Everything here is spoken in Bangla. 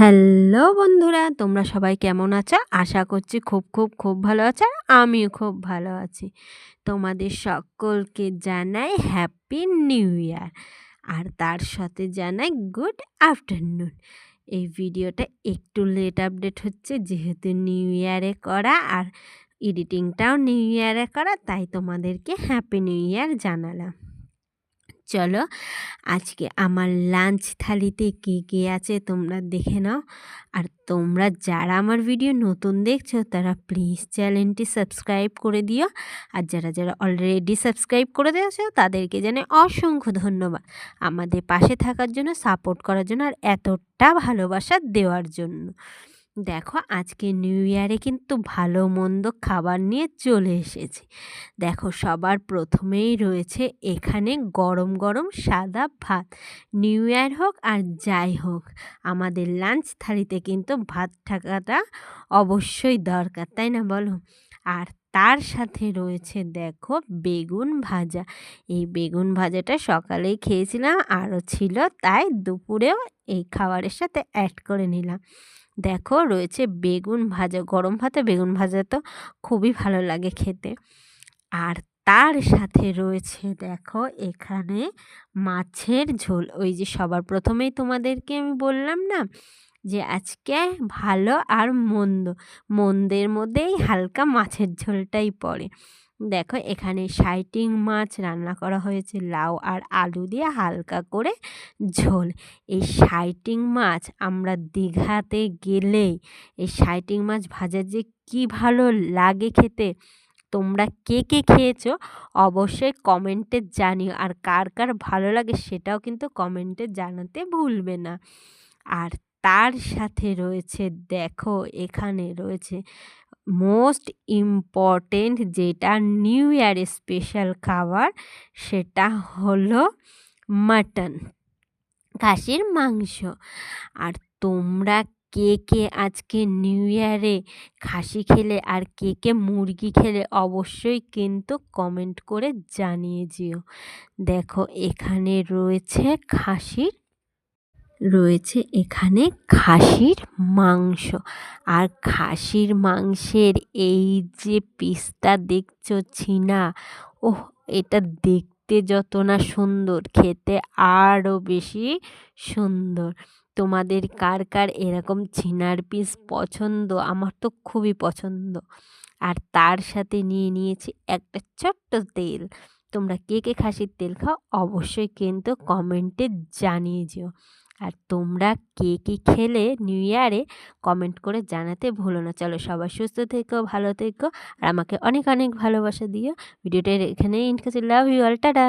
হ্যালো বন্ধুরা, তোমরা সবাই কেমন আছো? আশা করছি খুব খুব খুব ভালো আছো আমিও খুব ভালো আছি। তোমাদের সকলকে জানাই হ্যাপি নিউ ইয়ার আর তার সাথে জানাই গুড আফটারনুন এই ভিডিওটা একটু লেট আপডেট হচ্ছে, যেহেতু নিউ ইয়ারে করা আর এডিটিংটাও নিউ ইয়ারে করা, তাই তোমাদেরকে হ্যাপি নিউ ইয়ার জানালাম। চলো আজকে আমার লাঞ্চ থালিতে কী কী আছে তোমরা দেখে নাও। আর তোমরা যারা আমার ভিডিও নতুন দেখছ, তারা প্লিজ চ্যানেলটি সাবস্ক্রাইব করে দিও। আর যারা যারা অলরেডি সাবস্ক্রাইব করে দিয়েছ, তাদেরকে জানে অসংখ্য ধন্যবাদ। আমাদের পাশে থাকার জন্য সাপোর্ট করার জন্য, আর এতটা ভালোবাসা দেওয়ার জন্য। দেখো, আজকে নিউ ইয়ারে কিন্তু ভালো মন্দ খাবার নিয়ে চলে এসেছি। দেখো, সবার প্রথমেই রয়েছে এখানে গরম গরম সাদা ভাত। নিউ ইয়ার হোক আর যাই হোক, আমাদের লাঞ্চ থালিতে কিন্তু ভাত থাকাটা অবশ্যই দরকার, তাই না বলো? আর তার সাথে রয়েছে দেখো, বেগুন ভাজা। এই বেগুন ভাজাটা সকালেই খেয়েছিলাম, আরও ছিল, তাই দুপুরেও এই খাবারের সাথে অ্যাড করে নিলাম। দেখো রয়েছে বেগুন ভাজা, গরম ভাতে বেগুন ভাজা তো খুবই ভালো লাগে খেতে। আর তার সাথে রয়েছে দেখো এখানে মাছের ঝোল। ওই যে সবার প্রথমেই তোমাদেরকে আমি বললাম না যে আজকে ভালো আর মন্দ। মন্দের মধ্যেই হালকা মাছের ঝোলটাই পড়ে। দেখো এখানে সাইটিং মাছ রান্না করা হয়েছে লাউ আর আলু দিয়ে হালকা করে ঝোল। এই সাইটিং মাছ আমরা দীঘাতে গেলেই এই সাইটিং মাছ ভাজা যে কী ভালো লাগে খেতে, তোমরা কে কে খেয়েছো অবশ্যই কমেন্টে জানিও। আর কার কার ভালো লাগে সেটাও কিন্তু কমেন্টে জানাতে ভুলবে না। আর তার সাথে রয়েছে, দেখো এখানে রয়েছে মোস্ট ইম্পর্টেন্ট যেটা নিউ ইয়ার স্পেশাল খাবার, সেটা হলো মাটন খাসির মাংস। আর তোমরা কে কে আজকে নিউ ইয়ারে খাসি খেলে আর কে কে মুরগি খেলে অবশ্যই কিন্তু কমেন্ট করে জানিয়ে যেও। দেখো, এখানে রয়েছে খাসির রয়েছে এখানে খাসির মাংস। আর খাসির মাংসের এই যে পিসটা দেখছ ছিনা, ওহ, এটা দেখতে যত না সুন্দর, খেতে আরও বেশি সুন্দর। তোমাদের কার কার এরকম ছিনার পিস পছন্দ? আমার তো খুবই পছন্দ। আর তার সাথে নিয়ে নিয়েছি একটা ছোট্ট তেল। তোমরা কে কে খাসির তেল খাও অবশ্যই কিন্তু কমেন্টে জানিয়ে যেও। আর তোমরা কে কে খেলে নিউ ইয়ারে কমেন্ট করে জানাতে ভুলো না। চলো সবাই সুস্থ থেকো, ভালো থেকো, আর আমাকে অনেক অনেক ভালোবাসা দিও। ভিডিওটা এখানেই ইনকাছে লাভ ইউ অল টাটা!